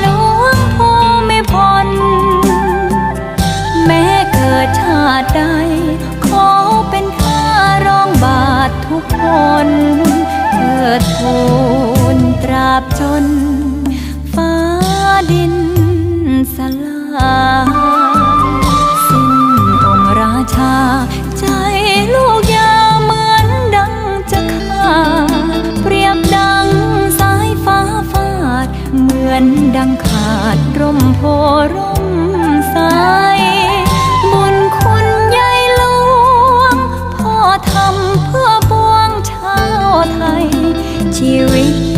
หลวงภูมิพล แม้เกิดชาใด ขอเป็นข้ารองบาททุกคนเกิดทูลตราบจน ฟ้าดินสลาย ดังขาดร่มโพร่มสาบุญคุณยายหลวงพ่อทำเพื่อบวงชาวไทยชีวิต